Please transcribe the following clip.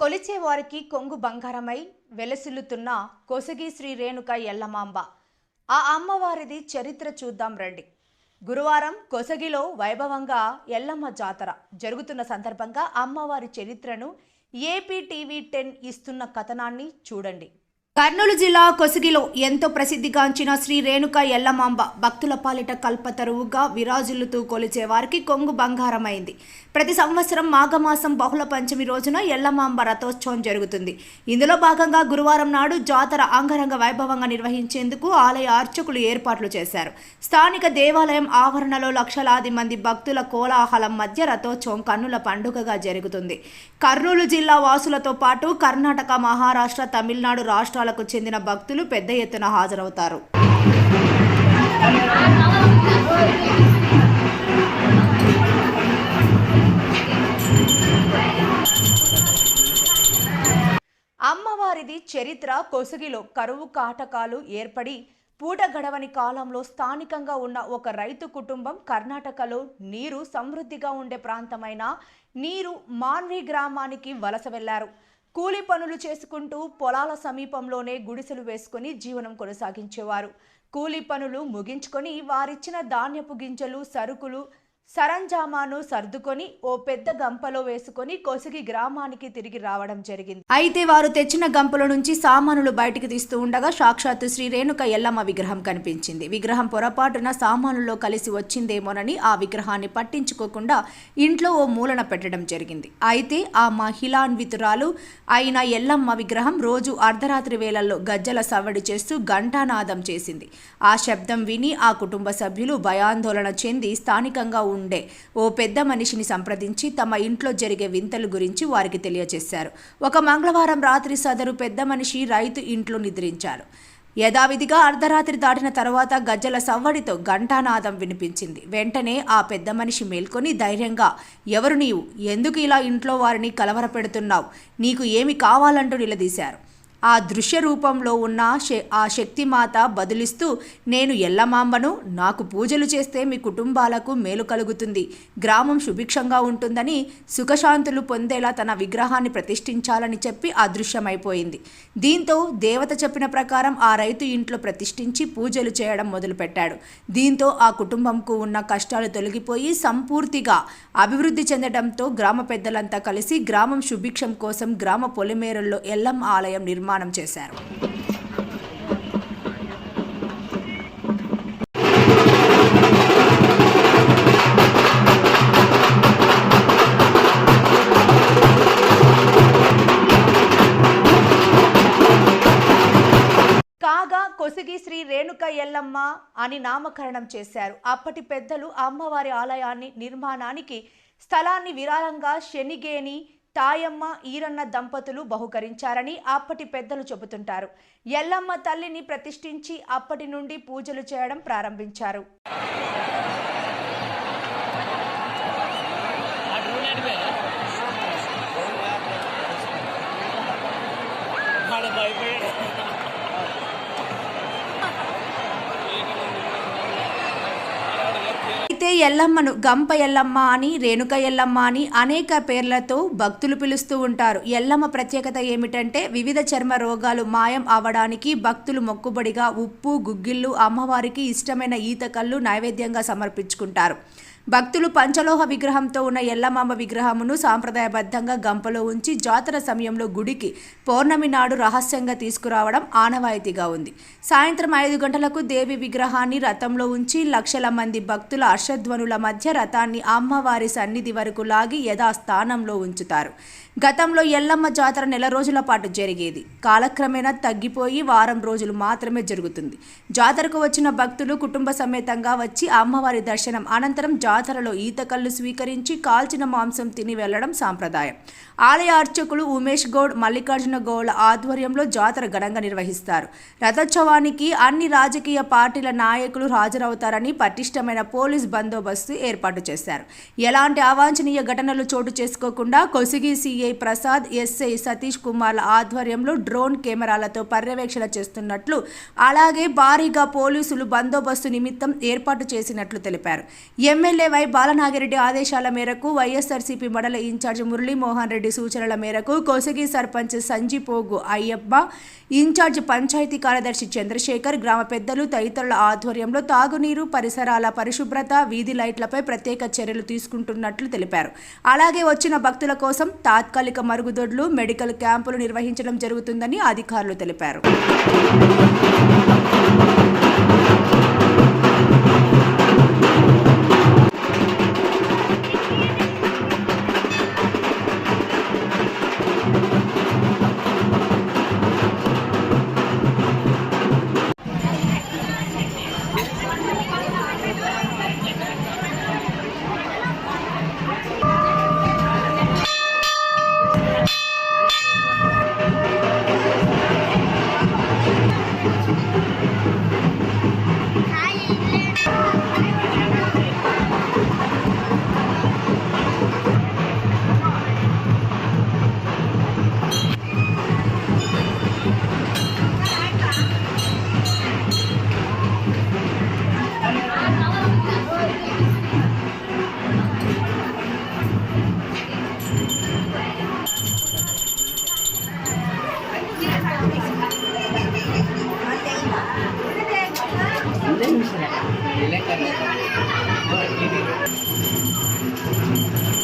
కొలిచేవారికి కొంగు బంగారమై వెలసిల్లుతున్న కొసగి శ్రీ రేణుక ఎల్లమాంబ. ఆ అమ్మవారిది చరిత్ర చూద్దాం రండి. గురువారం కొసగిలో వైభవంగా ఎల్లమ్మ జాతర జరుగుతున్న సందర్భంగా అమ్మవారి చరిత్రను ఏపీ టీవీ టెన్ ఇస్తున్న కథనాన్ని చూడండి. కర్నూలు జిల్లా కొసిగిలో ఎంతో ప్రసిద్ధిగాంచిన శ్రీ రేణుక ఎల్లమాంబ భక్తుల పాలిట కల్పతరువుగా విరాజులుతూ కొలిచే వారికి కొంగు బంగారమైంది. ప్రతి సంవత్సరం మాఘమాసం బహుళ పంచమి రోజున ఎల్లమాంబ రథోత్సవం జరుగుతుంది. ఇందులో భాగంగా గురువారం నాడు జాతర అంగరంగ వైభవంగా నిర్వహించేందుకు ఆలయ అర్చకులు ఏర్పాట్లు చేశారు. స్థానిక దేవాలయం ఆవరణలో లక్షలాది మంది భక్తుల కోలాహలం మధ్య రథోత్సవం కన్నుల పండుగగా జరుగుతుంది. కర్నూలు జిల్లా వాసులతో పాటు కర్ణాటక మహారాష్ట్ర తమిళనాడు రాష్ట్రాలకు చెందిన భక్తులు పెద్ద ఎత్తున హాజరవుతారు. అమ్మవారిది చరిత్ర కొసుగిలో కరువు కాటకాలు ఏర్పడి పూట గడవని కాలంలో స్థానికంగా ఉన్న ఒక రైతు కుటుంబం కర్ణాటకలో నీరు సమృద్ధిగా ఉండే ప్రాంతమైన నీరు మాన్వి గ్రామానికి వలస వెళ్ళారు. కూలి పనులు చేసుకుంటూ పొలాల సమీపంలోనే గుడిసెలు వేసుకుని జీవనం కొనసాగించేవారు. కూలి పనులు ముగించుకొని వారిచ్చిన ధాన్యపు గింజలు సరుకులు సరంజామాను సర్దుకొని ఓ పెద్ద గంపలో వేసుకొని కొసిగి గ్రామానికి తిరిగి రావడం జరిగింది. అయితే వారు తెచ్చిన గంపల నుంచి సామానులు బయటికి తీస్తూ ఉండగా సాక్షాత్తు శ్రీ రేణుక ఎల్లమ్మ విగ్రహం కనిపించింది. విగ్రహం పొరపాటున సామానుల్లో కలిసి వచ్చిందేమోనని ఆ విగ్రహాన్ని పట్టించుకోకుండా ఇంట్లో ఓ మూలన పెట్టడం జరిగింది. అయితే ఆ మహిళాన్వితురాలు అయిన ఎల్లమ్మ విగ్రహం రోజు అర్ధరాత్రి వేళల్లో గజ్జల సవ్వడి చేస్తూ ఘంటానాదం చేసింది. ఆ శబ్దం విని ఆ కుటుంబ సభ్యులు భయాందోళన చెంది స్థానికంగా ఉండే. ఓ పెద్ద మనిషిని సంప్రదించి తమ ఇంట్లో జరిగే వింతలు గురించి వారికి తెలియజేశారు ఒక మంగళవారం రాత్రి సదరు పెద్ద మనిషి రైతు ఇంట్లో నిద్రించారు. యథావిధిగా అర్ధరాత్రి దాటిన తర్వాత గజ్జల సవ్వడితో ఘంటానాదం వినిపించింది. వెంటనే ఆ పెద్ద మనిషి మేల్కొని ధైర్యంగా ఎవరు నీవు? ఎందుకు ఇలా ఇంట్లో వారిని కలవరపెడుతున్నావు? నీకు ఏమి కావాలంటూ నిలదీశారు. ఆ దృశ్య రూపంలో ఉన్న శ- ఆ శక్తిమాత బదులిస్తూ నేను ఎల్లమాంబను నాకు పూజలు చేస్తే మీ కుటుంబాలకు మేలు కలుగుతుంది. గ్రామం సుభిక్షంగా ఉంటుందని సుఖశాంతులు పొందేలా తన విగ్రహాన్ని ప్రతిష్ఠించాలని చెప్పి అదృశ్యమైపోయింది దీంతో దేవత చెప్పిన ప్రకారం ఆ రైతు ఇంట్లో ప్రతిష్ఠించి పూజలు చేయడం మొదలుపెట్టాడు. దీంతో ఆ కుటుంబంకు ఉన్న కష్టాలు తొలగిపోయి సంపూర్తిగా అభివృద్ధి చెందడంతో గ్రామ పెద్దలంతా కలిసి గ్రామం సుభిక్షం కోసం గ్రామ పొలిమేరల్లో ఎల్లం ఆలయం నిర్మాణం చేశారు. కాగా కొసిగి శ్రీ రేణుక ఎల్లమ్మ అని నామకరణం చేశారు. అప్పటి పెద్దలు అమ్మవారి ఆలయాన్ని నిర్మాణానికి స్థలాన్ని విరాళంగా శనిగేని తాయమ్మ ఈరన్న దంపతులు బహుకరించారని అప్పటి పెద్దలు చెబుతుంటారు. ఎల్లమ్మ తల్లిని ప్రతిష్ఠించి అప్పటి నుండి పూజలు చేయడం ప్రారంభించారు. భయపడే అయితే ఎల్లమ్మను గంప ఎల్లమ్మ అని రేణుక ఎల్లమ్మ అని అనేక పేర్లతో భక్తులు పిలుస్తూ ఉంటారు. ఎల్లమ్మ ప్రత్యేకత ఏమిటంటే వివిధ చర్మ రోగాలు మాయం అవడానికి భక్తులు మొక్కుబడిగా ఉప్పు గుగ్గిళ్ళు అమ్మవారికి ఇష్టమైన ఈత కళ్ళు నైవేద్యంగా సమర్పించుకుంటారు. భక్తులు పంచలోహ విగ్రహంతో ఉన్న ఎల్లమామ విగ్రహమును సాంప్రదాయబద్ధంగా గంపలో ఉంచి జాతర సమయంలో గుడికి పౌర్ణమి నాడు రహస్యంగా తీసుకురావడం ఆనవాయితీగా ఉంది. సాయంత్రం ఐదు గంటలకు దేవి విగ్రహాన్ని రథంలో ఉంచి లక్షల మంది భక్తుల హర్షధ్వనుల మధ్య రథాన్ని అమ్మవారి సన్నిధి వరకు లాగి యథాస్థానంలో ఉంచుతారు. గతంలో ఎల్లమ్మ జాతర నెల రోజుల పాటు జరిగేది. కాలక్రమేణా తగ్గిపోయి వారం రోజులు మాత్రమే జరుగుతుంది. జాతరకు వచ్చిన భక్తులు కుటుంబ సమేతంగా వచ్చి అమ్మవారి దర్శనం అనంతరం జాతరలో ఈతకళ్ళు స్వీకరించి కాల్చిన మాంసం తిని వెళ్ళడం సాంప్రదాయం. ఆలయ అర్చకులు ఉమేష్ గౌడ్ మల్లికార్జున గౌడ్ల ఆధ్వర్యంలో జాతర ఘనంగా నిర్వహిస్తారు. రథోత్సవానికి అన్ని రాజకీయ పార్టీల నాయకులు హాజరవుతారని పటిష్టమైన పోలీస్ బందోబస్తు ఏర్పాటు చేశారు. ఎలాంటి అవాంఛనీయ ఘటనలు చోటు చేసుకోకుండా కొసిగి సిఐ ప్రసాద్ ఎస్ఐ సతీష్ కుమార్ల ఆధ్వర్యంలో డ్రోన్ కెమెరాలతో పర్యవేక్షణ చేస్తున్నట్లు అలాగే భారీగా పోలీసులు బందోబస్తు నిమిత్తం ఏర్పాటు చేసినట్లు తెలిపారు. ఎమ్మెల్యే వై బాలనాగిరెడ్డి ఆదేశాల మేరకు వైఎస్ఆర్సీపీ మండల ఇన్ఛార్జ్ మురళీమోహన్ రెడ్డి సూచనల మేరకు కొసగి సర్పంచ్ సంజీపోగు అయ్యప్ప ఇన్ఛార్జ్ పంచాయతీ కార్యదర్శి చంద్రశేఖర్ గ్రామ పెద్దలు తదితరుల ఆధ్వర్యంలో తాగునీరు పరిసరాల పరిశుభ్రత వీధి లైట్లపై ప్రత్యేక చర్యలు తీసుకుంటున్నట్లు తెలిపారు. అలాగే వచ్చిన భక్తుల కోసం తాత్కాలిక మరుగుదొడ్లు మెడికల్ క్యాంపులు నిర్వహించడం జరుగుతుందని అధికారులు తెలిపారు. Thank you.